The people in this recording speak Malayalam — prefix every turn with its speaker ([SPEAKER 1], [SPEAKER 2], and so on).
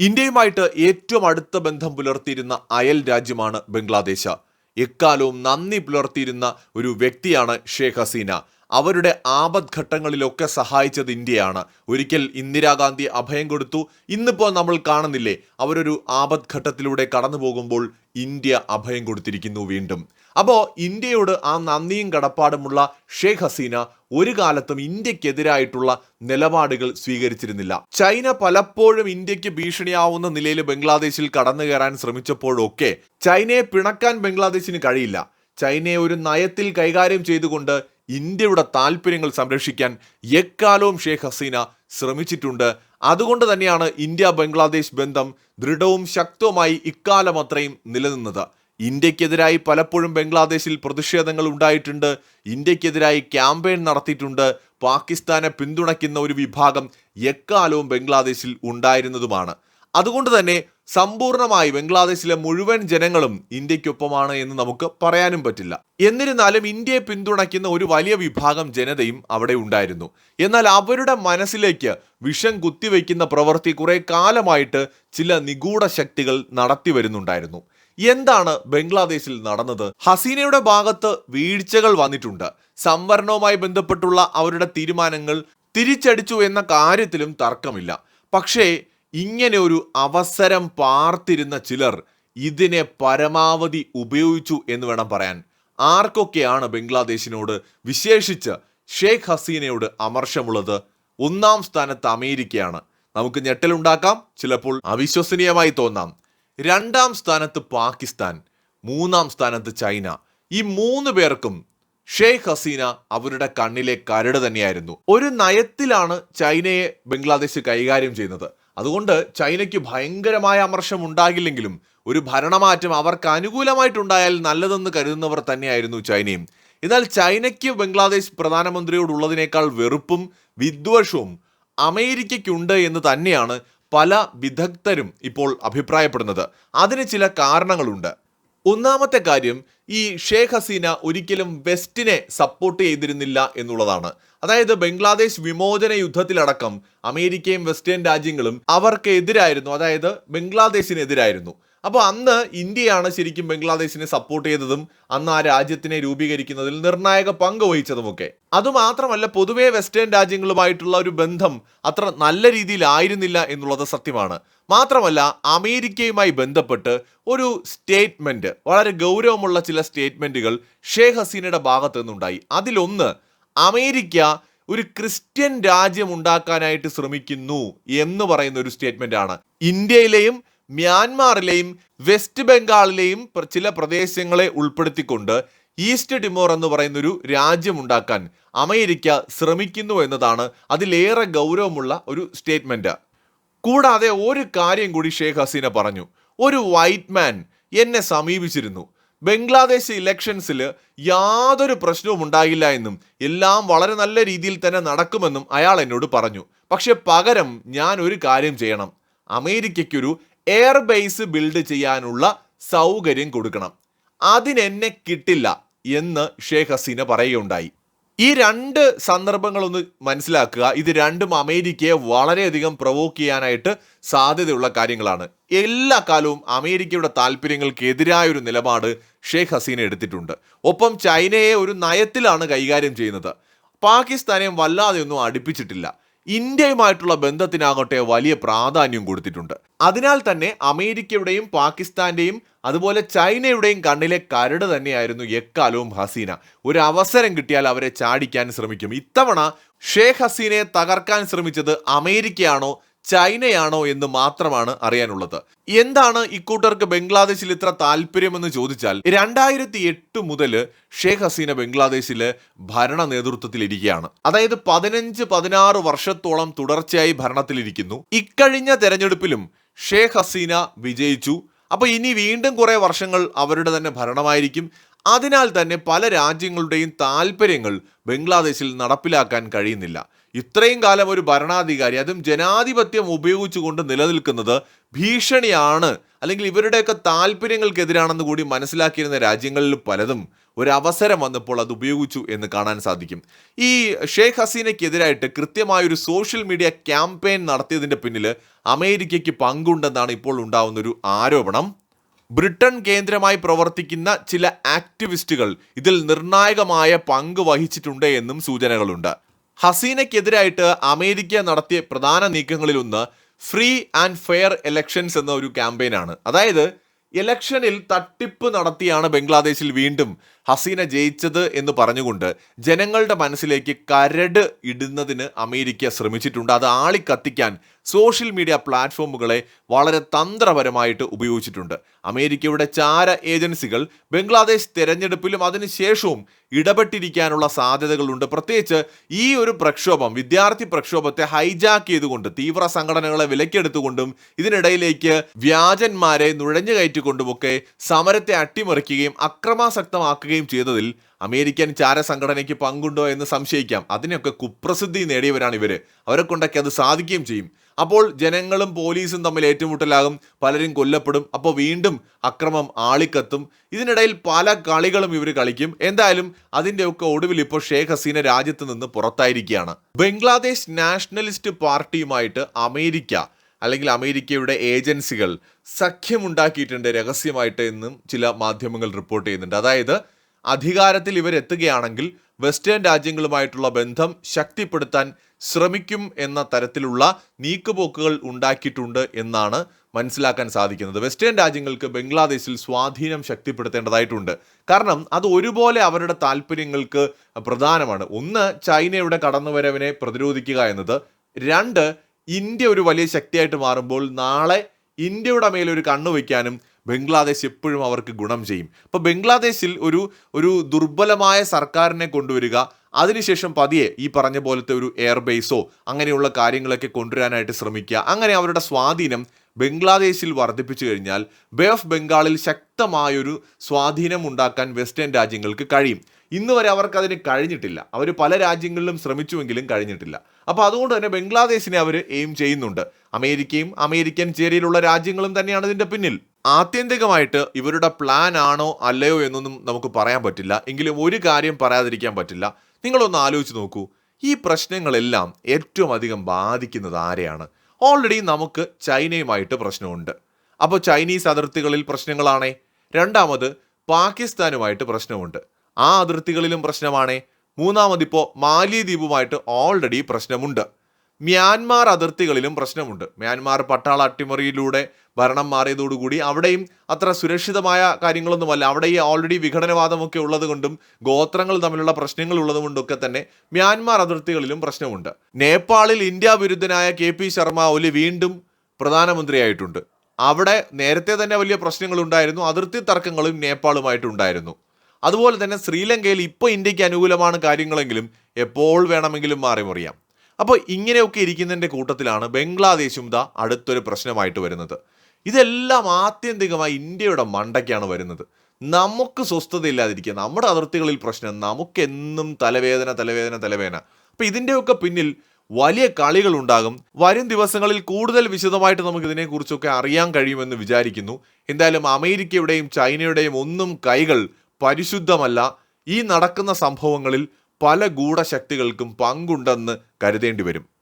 [SPEAKER 1] ഇന്ത്യയുമായിട്ട് ഏറ്റവും അടുത്ത ബന്ധം പുലർത്തിയിരുന്ന അയൽ രാജ്യമാണ് ബംഗ്ലാദേശ്. എക്കാലവും നന്ദി പുലർത്തിയിരുന്ന ഒരു വ്യക്തിയാണ് ഷേഖ് ഹസീന. അവരുടെ ആപദ്ഘട്ടങ്ങളിലൊക്കെ സഹായിച്ചത് ഇന്ത്യയാണ്. ഒരിക്കൽ ഇന്ദിരാഗാന്ധി അഭയം കൊടുത്തു. ഇന്നിപ്പോൾ നമ്മൾ കാണുന്നില്ലേ അവരൊരു ആപത്ഘട്ടത്തിലൂടെ കടന്നു പോകുമ്പോൾ ഇന്ത്യ അഭയം കൊടുത്തിരിക്കുന്നു വീണ്ടും. അപ്പോൾ ഇന്ത്യയോട് ആ നന്ദിയും കടപ്പാടുമുള്ള ഷേഖ് ഹസീന ഒരു കാലത്തും ഇന്ത്യക്കെതിരായിട്ടുള്ള നിലപാടുകൾ സ്വീകരിച്ചിരുന്നില്ല. ചൈന പലപ്പോഴും ഇന്ത്യയ്ക്ക് ഭീഷണിയാവുന്ന നിലയിൽ ബംഗ്ലാദേശിൽ കടന്നു കയറാൻ ശ്രമിച്ചപ്പോഴൊക്കെ ചൈനയെ പിണക്കാൻ ബംഗ്ലാദേശിന് കഴിയില്ല. ചൈനയെ ഒരു നയത്തിൽ കൈകാര്യം ചെയ്തുകൊണ്ട് ഇന്ത്യയുടെ താല്പര്യങ്ങൾ സംരക്ഷിക്കാൻ എക്കാലവും ഷേഖ് ഹസീന ശ്രമിച്ചിട്ടുണ്ട്. അതുകൊണ്ട് തന്നെയാണ് ഇന്ത്യ ബംഗ്ലാദേശ് ബന്ധം ദൃഢവും ശക്തവുമായി ഇക്കാലം അത്രയും നിലനിന്നത്. ഇന്ത്യക്കെതിരായി പലപ്പോഴും ബംഗ്ലാദേശിൽ പ്രതിഷേധങ്ങൾ ഉണ്ടായിട്ടുണ്ട്. ഇന്ത്യക്കെതിരായി ക്യാമ്പയിൻ നടത്തിയിട്ടുണ്ട്. പാകിസ്ഥാനെ പിന്തുണയ്ക്കുന്ന ഒരു വിഭാഗം എക്കാലവും ബംഗ്ലാദേശിൽ ഉണ്ടായിരുന്നതുമാണ്. അതുകൊണ്ട് തന്നെ സമ്പൂർണമായി ബംഗ്ലാദേശിലെ മുഴുവൻ ജനങ്ങളും ഇന്ത്യക്കൊപ്പമാണ് എന്ന് നമുക്ക് പറയാനും പറ്റില്ല. എന്നിരുന്നാലും ഇന്ത്യയെ പിന്തുണയ്ക്കുന്ന ഒരു വലിയ വിഭാഗം ജനതയും അവിടെ ഉണ്ടായിരുന്നു. എന്നാൽ അവരുടെ മനസ്സിലേക്ക് വിഷം കുത്തിവെക്കുന്ന പ്രവൃത്തി കുറെ കാലമായിട്ട് ചില നിഗൂഢ ശക്തികൾ നടത്തി വരുന്നുണ്ടായിരുന്നു. എന്താണ് ബംഗ്ലാദേശിൽ നടന്നത്? ഹസീനയുടെ ഭാഗത്ത് വീഴ്ചകൾ വന്നിട്ടുണ്ട്. സംവരണവുമായി ബന്ധപ്പെട്ടുള്ള അവരുടെ തീരുമാനങ്ങൾ തിരിച്ചടിച്ചു എന്ന കാര്യത്തിലും തർക്കമില്ല. പക്ഷേ ഇങ്ങനെ ഒരു അവസരം പാർത്തിരുന്ന ചിലർ ഇതിനെ പരമാവധി ഉപയോഗിച്ചു എന്ന് വേണം പറയാൻ. ആർക്കൊക്കെയാണ് ബംഗ്ലാദേശിനോട് വിശേഷിച്ച് ഷെയ്ഖ് ഹസീനയോട് അമർഷമുള്ളത്? ഒന്നാം സ്ഥാനത്ത് അമേരിക്കയാണ്. നമുക്ക് ഞെട്ടലുണ്ടാക്കാം ചിലപ്പോൾ അവിശ്വസനീയമായി തോന്നാം. രണ്ടാം സ്ഥാനത്ത് പാകിസ്ഥാൻ മൂന്നാം സ്ഥാനത്ത് ചൈന. ഈ മൂന്ന് പേർക്കും ഷെയ്ഖ് ഹസീന അവരുടെ കണ്ണിലെ കരട് തന്നെയായിരുന്നു. ഒരു നയത്തിലാണ് ചൈനയെ ബംഗ്ലാദേശ് കൈകാര്യം ചെയ്യുന്നത്. അതുകൊണ്ട് ചൈനയ്ക്ക് ഭയങ്കരമായ അമർഷം ഉണ്ടാകില്ലെങ്കിലും ഒരു ഭരണമാറ്റം അവർക്ക് അനുകൂലമായിട്ടുണ്ടായാൽ നല്ലതെന്ന് കരുതുന്നവർ തന്നെയായിരുന്നു ചൈനയും. എന്നാൽ ചൈനയ്ക്ക് ബംഗ്ലാദേശ് പ്രധാനമന്ത്രിയോടുള്ളതിനേക്കാൾ വെറുപ്പും വിദ്വേഷവും അമേരിക്കയ്ക്കുണ്ട് എന്ന് തന്നെയാണ് പല വിദഗ്ധരും ഇപ്പോൾ അഭിപ്രായപ്പെടുന്നത്. അതിന് ചില കാരണങ്ങളുണ്ട്. ഒന്നാമത്തെ കാര്യം ഈ ഷേഖ് ഹസീന ഒരിക്കലും വെസ്റ്റിനെ സപ്പോർട്ട് ചെയ്തിരുന്നില്ല എന്നുള്ളതാണ്. അതായത് ബംഗ്ലാദേശ് വിമോചന യുദ്ധത്തിലടക്കം അമേരിക്കയും വെസ്റ്റേൺ രാജ്യങ്ങളും അവർക്ക് എതിരായിരുന്നു അതായത് ബംഗ്ലാദേശിനെതിരായിരുന്നു. അപ്പോൾ അന്ന് ഇന്ത്യയാണ് ശരിക്കും ബംഗ്ലാദേശിനെ സപ്പോർട്ട് ചെയ്തതും അന്ന് ആ രാജ്യത്തിനെ രൂപീകരിക്കുന്നതിൽ നിർണായക പങ്ക് വഹിച്ചതുമൊക്കെ. അതുമാത്രമല്ല പൊതുവേ വെസ്റ്റേൺ രാജ്യങ്ങളുമായിട്ടുള്ള ഒരു ബന്ധം അത്ര നല്ല രീതിയിലായിരുന്നില്ല എന്നുള്ളത് സത്യമാണ്. മാത്രമല്ല അമേരിക്കയുമായി ബന്ധപ്പെട്ട് ഒരു സ്റ്റേറ്റ്മെന്റ് വളരെ ഗൗരവമുള്ള ചില സ്റ്റേറ്റ്മെന്റുകൾ ഷേഖ് ഹസീനയുടെ ഭാഗത്തു നിന്നുണ്ടായി അതിലൊന്ന് അമേരിക്ക ഒരു ക്രിസ്ത്യൻ രാജ്യം ഉണ്ടാക്കാനായിട്ട് ശ്രമിക്കുന്നു എന്ന് പറയുന്ന ഒരു സ്റ്റേറ്റ്മെന്റ് ആണ്. ഇന്ത്യയിലെയും മ്യാൻമാറിലെയും വെസ്റ്റ് ബംഗാളിലെയും ചില പ്രദേശങ്ങളെ ഉൾപ്പെടുത്തിക്കൊണ്ട് ഈസ്റ്റ് ടിമോർ എന്ന് പറയുന്ന ഒരു രാജ്യം ഉണ്ടാക്കാൻ അമേരിക്ക ശ്രമിക്കുന്നു എന്നതാണ് അതിലേറെ ഗൗരവമുള്ള ഒരു സ്റ്റേറ്റ്മെന്റ് കൂടാതെ ഒരു കാര്യം കൂടി ഷേഖ് ഹസീന പറഞ്ഞു. ഒരു വൈറ്റ് മാൻ എന്നെ സമീപിച്ചിരുന്നു. ബംഗ്ലാദേശ് ഇലക്ഷൻസിൽ യാതൊരു പ്രശ്നവും ഉണ്ടാകില്ല എന്നും എല്ലാം വളരെ നല്ല രീതിയിൽ തന്നെ നടക്കുമെന്നും അയാൾ എന്നോട് പറഞ്ഞു. പക്ഷെ പകരം ഞാൻ ഒരു കാര്യം ചെയ്യണം. അമേരിക്കയ്ക്കൊരു എയർ ബേസ് ബിൽഡ് ചെയ്യാനുള്ള സൗകര്യം കൊടുക്കണം. അതിനെന്നെ കിട്ടില്ല എന്ന് ഷേഖ് ഹസീന പറയുകയുണ്ടായി. ഈ രണ്ട് സന്ദർഭങ്ങളൊന്ന് മനസ്സിലാക്കുക. ഇത് രണ്ടും അമേരിക്കയെ വളരെയധികം പ്രൊവോക്ക് ചെയ്യാനായിട്ട് സാധ്യതയുള്ള കാര്യങ്ങളാണ്. എല്ലാ കാലവും അമേരിക്കയുടെ താല്പര്യങ്ങൾക്കെതിരായ ഒരു നിലപാട് ഷെയ്ഖ് ഹസീന എടുത്തിട്ടുണ്ട്. ഒപ്പം ചൈനയെ ഒരു നയത്തിലാണ് കൈകാര്യം ചെയ്യുന്നത്. പാകിസ്ഥാനെയും വല്ലാതെയൊന്നും അടുപ്പിച്ചിട്ടില്ല. ഇന്ത്യയുമായിട്ടുള്ള ബന്ധത്തിനാകട്ടെ വലിയ പ്രാധാന്യം കൊടുത്തിട്ടുണ്ട്. അതിനാൽ തന്നെ അമേരിക്കയുടെയും പാകിസ്ഥാന്റെയും അതുപോലെ ചൈനയുടെയും കണ്ണിലെ കരട് തന്നെയായിരുന്നു എക്കാലവും ഹസീന. ഒരു അവസരം കിട്ടിയാൽ അവരെ ചാടിക്കാൻ ശ്രമിക്കും. ഇത്തവണ ഷേഖ് ഹസീനയെ തകർക്കാൻ ശ്രമിച്ചത് അമേരിക്കയാണോ ചൈനയാണോ എന്ന് മാത്രമാണ് അറിയാനുള്ളത്. എന്താണ് ഇക്കൂട്ടർക്ക് ബംഗ്ലാദേശിൽ ഇത്ര താല്പര്യമെന്ന് ചോദിച്ചാൽ രണ്ടായിരത്തി എട്ട് മുതൽ ഷേഖ് ഹസീന ബംഗ്ലാദേശിലെ ഭരണ നേതൃത്വത്തിൽ ഇരിക്കുകയാണ്. അതായത് പതിനഞ്ച് പതിനാറ് വർഷത്തോളം തുടർച്ചയായി ഭരണത്തിലിരിക്കുന്നു. ഇക്കഴിഞ്ഞ തെരഞ്ഞെടുപ്പിലും ഷേഖ് ഹസീന വിജയിച്ചു. അപ്പൊ ഇനി വീണ്ടും കുറേ വർഷങ്ങൾ അവരുടെ തന്നെ ഭരണമായിരിക്കും. അതിനാൽ തന്നെ പല രാജ്യങ്ങളുടെയും താല്പര്യങ്ങൾ ബംഗ്ലാദേശിൽ നടപ്പിലാക്കാൻ കഴിയുന്നില്ല. ഇത്രയും കാലം ഒരു ഭരണാധികാരി അതും ജനാധിപത്യം ഉപയോഗിച്ചുകൊണ്ട് നിലനിൽക്കുന്നത് ഭീഷണിയാണ്. അല്ലെങ്കിൽ ഇവരുടെയൊക്കെ താല്പര്യങ്ങൾക്കെതിരാണെന്ന് കൂടി മനസ്സിലാക്കിയിരുന്ന രാജ്യങ്ങളിൽ പലതും ഒരു അവസരം വന്നപ്പോൾ അത് ഉപയോഗിച്ചു എന്ന് കാണാൻ സാധിക്കും. ഈ ഷെയ്ഖ് ഹസീനയ്ക്കെതിരായിട്ട് കൃത്യമായ ഒരു സോഷ്യൽ മീഡിയ ക്യാമ്പയിൻ നടത്തിയതിന്റെ പിന്നിൽ അമേരിക്കയ്ക്ക് പങ്കുണ്ടെന്നാണ് ഇപ്പോൾ ഉണ്ടാവുന്ന ഒരു ആരോപണം. ബ്രിട്ടൻ കേന്ദ്രമായി പ്രവർത്തിക്കുന്ന ചില ആക്ടിവിസ്റ്റുകൾ ഇതിൽ നിർണായകമായ പങ്ക് വഹിച്ചിട്ടുണ്ട് എന്നും സൂചനകളുണ്ട്. ഹസീനയ്ക്കെതിരായിട്ട് അമേരിക്ക നടത്തിയ പ്രധാന നീക്കങ്ങളിലൊന്ന് ഫ്രീ ആൻഡ് ഫെയർ എലക്ഷൻസ് എന്ന ഒരു ക്യാമ്പയിനാണ്. അതായത് ഇലക്ഷനിൽ തട്ടിപ്പ് നടത്തിയാണ് ബംഗ്ലാദേശിൽ വീണ്ടും ഹസീന ജയിച്ചത് എന്ന് പറഞ്ഞുകൊണ്ട് ജനങ്ങളുടെ മനസ്സിലേക്ക് കരട് ഇടുന്നതിന് അമേരിക്ക ശ്രമിച്ചിട്ടുണ്ട്. അത് ആളിക്കത്തിക്കാൻ സോഷ്യൽ മീഡിയ പ്ലാറ്റ്ഫോമുകളെ വളരെ തന്ത്രപരമായിട്ട് ഉപയോഗിച്ചിട്ടുണ്ട്. അമേരിക്കയുടെ ചാര ഏജൻസികൾ ബംഗ്ലാദേശ് തിരഞ്ഞെടുപ്പിലും അതിനുശേഷവും ഇടപെട്ടിരിക്കാനുള്ള സാധ്യതകളുണ്ട്. പ്രത്യേകിച്ച് ഈ ഒരു പ്രക്ഷോഭം വിദ്യാർത്ഥി പ്രക്ഷോഭത്തെ ഹൈജാക്ക് ചെയ്തുകൊണ്ട് തീവ്ര സംഘടനകളെ വിലക്കെടുത്തുകൊണ്ടും ഇതിനിടയിലേക്ക് വ്യാജന്മാരെ നുഴഞ്ഞു കയറ്റിക്കൊണ്ടുമൊക്കെ സമരത്തെ അട്ടിമറിക്കുകയും അക്രമാസക്തമാക്കുകയും ചെയ്തതിൽ അമേരിക്കൻ ചാര സംഘടനയ്ക്ക് പങ്കുണ്ടോ എന്ന് സംശയിക്കാം. അതിനൊക്കെ കുപ്രസിദ്ധി നേടിയവരാണ് ഇവർ അവരെ കൊണ്ടൊക്കെ അത് സാധിക്കുകയും ചെയ്യും. അപ്പോൾ ജനങ്ങളും പോലീസും തമ്മിൽ ഏറ്റുമുട്ടലാകും. പലരും കൊല്ലപ്പെടും. അപ്പോൾ വീണ്ടും അക്രമം ആളിക്കത്തും. ഇതിനിടയിൽ പല കളികളും ഇവർ കളിക്കും. എന്തായാലും അതിന്റെയൊക്കെ ഒടുവിൽ ഇപ്പോൾ ഷേഖ് ഹസീന രാജ്യത്ത് നിന്ന് പുറത്തായിരിക്കുകയാണ്. ബംഗ്ലാദേശ് നാഷണലിസ്റ്റ് പാർട്ടിയുമായിട്ട് അമേരിക്ക അല്ലെങ്കിൽ അമേരിക്കയുടെ ഏജൻസികൾ സഖ്യമുണ്ടാക്കിയിട്ടുണ്ട് രഹസ്യമായിട്ട് എന്നും ചില മാധ്യമങ്ങൾ റിപ്പോർട്ട് ചെയ്യുന്നുണ്ട്. അതായത് അധികാരത്തിൽ ഇവരെത്തുകയാണെങ്കിൽ വെസ്റ്റേൺ രാജ്യങ്ങളുമായിട്ടുള്ള ബന്ധം ശക്തിപ്പെടുത്താൻ ശ്രമിക്കും എന്ന തരത്തിലുള്ള നീക്കുപോക്കുകൾ ഉണ്ടാക്കിയിട്ടുണ്ട് എന്നാണ് മനസ്സിലാക്കാൻ സാധിക്കുന്നത്. വെസ്റ്റേൺ രാജ്യങ്ങൾക്ക് ബംഗ്ലാദേശിൽ സ്വാധീനം ശക്തിപ്പെടുത്തേണ്ടതായിട്ടുണ്ട്. കാരണം അത് ഒരുപോലെ അവരുടെ താല്പര്യങ്ങൾക്ക് പ്രധാനമാണ്. ഒന്ന് ചൈനയുടെ കടന്നുവരവിനെ പ്രതിരോധിക്കുക എന്നത്. രണ്ട് ഇന്ത്യ ഒരു വലിയ ശക്തിയായിട്ട് മാറുമ്പോൾ നാളെ ഇന്ത്യയുടെ മേലൊരു കണ്ണു വയ്ക്കാനും ബംഗ്ലാദേശ് എപ്പോഴും അവർക്ക് ഗുണം ചെയ്യും. അപ്പോൾ ബംഗ്ലാദേശിൽ ഒരു ഒരു ദുർബലമായ സർക്കാരിനെ കൊണ്ടുവരിക അതിനുശേഷം പതിയെ ഈ പറഞ്ഞ പോലത്തെ ഒരു എയർബേസോ അങ്ങനെയുള്ള കാര്യങ്ങളൊക്കെ കൊണ്ടുവരാനായിട്ട് ശ്രമിക്കുക അങ്ങനെ അവരുടെ സ്വാധീനം ബംഗ്ലാദേശിൽ വർദ്ധിപ്പിച്ചു കഴിഞ്ഞാൽ ബേ ഓഫ് ബംഗാളിൽ ശക്തമായൊരു സ്വാധീനം ഉണ്ടാക്കാൻ വെസ്റ്റേൺ രാജ്യങ്ങൾക്ക് കഴിയും. ഇന്ന് വരെ അവർക്ക് അതിന് കഴിഞ്ഞിട്ടില്ല. അവർ പല രാജ്യങ്ങളിലും ശ്രമിച്ചുവെങ്കിലും കഴിഞ്ഞിട്ടില്ല. അപ്പോൾ അതുകൊണ്ട് തന്നെ ബംഗ്ലാദേശിനെ അവർ എയിം ചെയ്യുന്നുണ്ട്. അമേരിക്കയും അമേരിക്കൻ ചേരിയിലുള്ള രാജ്യങ്ങളും തന്നെയാണ് ഇതിന്റെ പിന്നിൽ. ആത്യന്തികമായിട്ട് ഇവരുടെ പ്ലാൻ ആണോ അല്ലയോ എന്നൊന്നും നമുക്ക് പറയാൻ പറ്റില്ല. എങ്കിലും ഒരു കാര്യം പറയാതിരിക്കാൻ പറ്റില്ല. നിങ്ങളൊന്ന് ആലോചിച്ച് നോക്കൂ. ഈ പ്രശ്നങ്ങളെല്ലാം ഏറ്റവും അധികം ബാധിക്കുന്നത് ആരെയാണ്? ഓൾറെഡി നമുക്ക് ചൈനയുമായിട്ട് പ്രശ്നമുണ്ട്. അപ്പോൾ ചൈനീസ് അതിർത്തികളിൽ പ്രശ്നങ്ങളാണേ. രണ്ടാമത് പാകിസ്ഥാനുമായിട്ട് പ്രശ്നമുണ്ട്. ആ അതിർത്തികളിലും പ്രശ്നമാണേ. മൂന്നാമതിപ്പോൾ മാലിദ്വീപുമായിട്ട് ഓൾറെഡി പ്രശ്നമുണ്ട്. മ്യാൻമാർ അതിർത്തികളിലും പ്രശ്നമുണ്ട്. മ്യാൻമാർ പട്ടാള അട്ടിമറിയിലൂടെ ഭരണം മാറിയതോടുകൂടി അവിടെയും അത്ര സുരക്ഷിതമായ കാര്യങ്ങളൊന്നുമല്ല. അവിടെ ഈ ഓൾറെഡി വിഘടനവാദമൊക്കെ ഉള്ളതുകൊണ്ടും ഗോത്രങ്ങൾ തമ്മിലുള്ള പ്രശ്നങ്ങൾ ഉള്ളതുകൊണ്ടൊക്കെ തന്നെ മ്യാൻമാർ അതിർത്തികളിലും പ്രശ്നമുണ്ട്. നേപ്പാളിൽ ഇന്ത്യ വിരുദ്ധനായ കെ പി ശർമ്മ ഒലി വീണ്ടും പ്രധാനമന്ത്രിയായിട്ടുണ്ട്. അവിടെ നേരത്തെ തന്നെ വലിയ പ്രശ്നങ്ങൾ ഉണ്ടായിരുന്നു അതിർത്തി തർക്കങ്ങളും നേപ്പാളുമായിട്ടുണ്ടായിരുന്നു. അതുപോലെ തന്നെ ശ്രീലങ്കയിൽ ഇപ്പോൾ ഇന്ത്യയ്ക്ക് അനുകൂലമാണ് കാര്യങ്ങളെങ്കിലും എപ്പോൾ വേണമെങ്കിലും മാറി മറിയാം അപ്പോൾ ഇങ്ങനെയൊക്കെ ഇരിക്കുന്നതിന്റെ കൂട്ടത്തിലാണ് ബംഗ്ലാദേശും ദാ അടുത്തൊരു പ്രശ്നമായിട്ട് വരുന്നത്. ഇതെല്ലാം ആത്യന്തികമായി ഇന്ത്യയുടെ മണ്ടയ്ക്കാണ് വരുന്നത്. നമുക്ക് സ്വസ്ഥതയില്ലാതിരിക്കുക നമ്മുടെ അതിർത്തികളിൽ പ്രശ്നം നമുക്കെന്നും തലവേദന തലവേദന തലവേദന. അപ്പം ഇതിന്റെയൊക്കെ പിന്നിൽ വലിയ കളികൾ ഉണ്ടാകും വരും ദിവസങ്ങളിൽ കൂടുതൽ വിശദമായിട്ട് നമുക്ക് ഇതിനെക്കുറിച്ചൊക്കെ അറിയാൻ കഴിയുമെന്ന് വിചാരിക്കുന്നു. എന്തായാലും അമേരിക്കയുടെയും ചൈനയുടെയും ഒന്നും കൈകൾ പരിശുദ്ധമല്ല. ഈ നടക്കുന്ന സംഭവങ്ങളിൽ പല ഗൂഢശക്തികൾക്കും പങ്കുണ്ടെന്ന് കരുതേണ്ടി വരും.